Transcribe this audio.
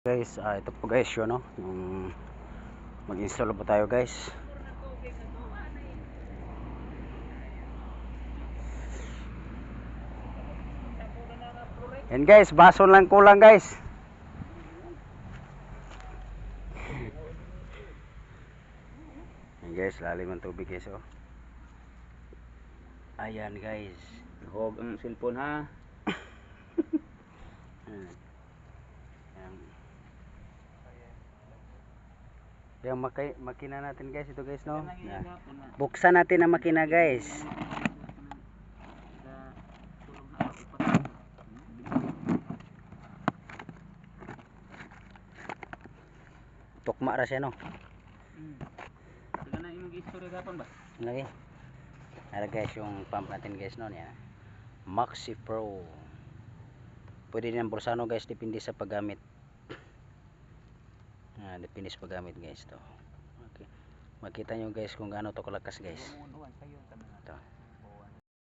guys ah, ito po guys yun no? Yung mag-install po tayo guys. Yan guys baso lang kulang guys. Yan guys lalim ang tubig guys oh. Ayan guys. Huwag ang cellphone ha. Ayan. Ayan. Yung maki makina natin guys, ito guys no. Buksan natin ang makina guys. Tukma ra siya no. Taga na imong istorya gapon ba? Lagi. Ara guys yung pump natin guys no. Yan. Maxi Pro. Pwede din ang Borsano guys, depende sa paggamit. Depende sa paggamit guys to. Okay. Makita nyo guys kung gaano to kalakas guys. Ito.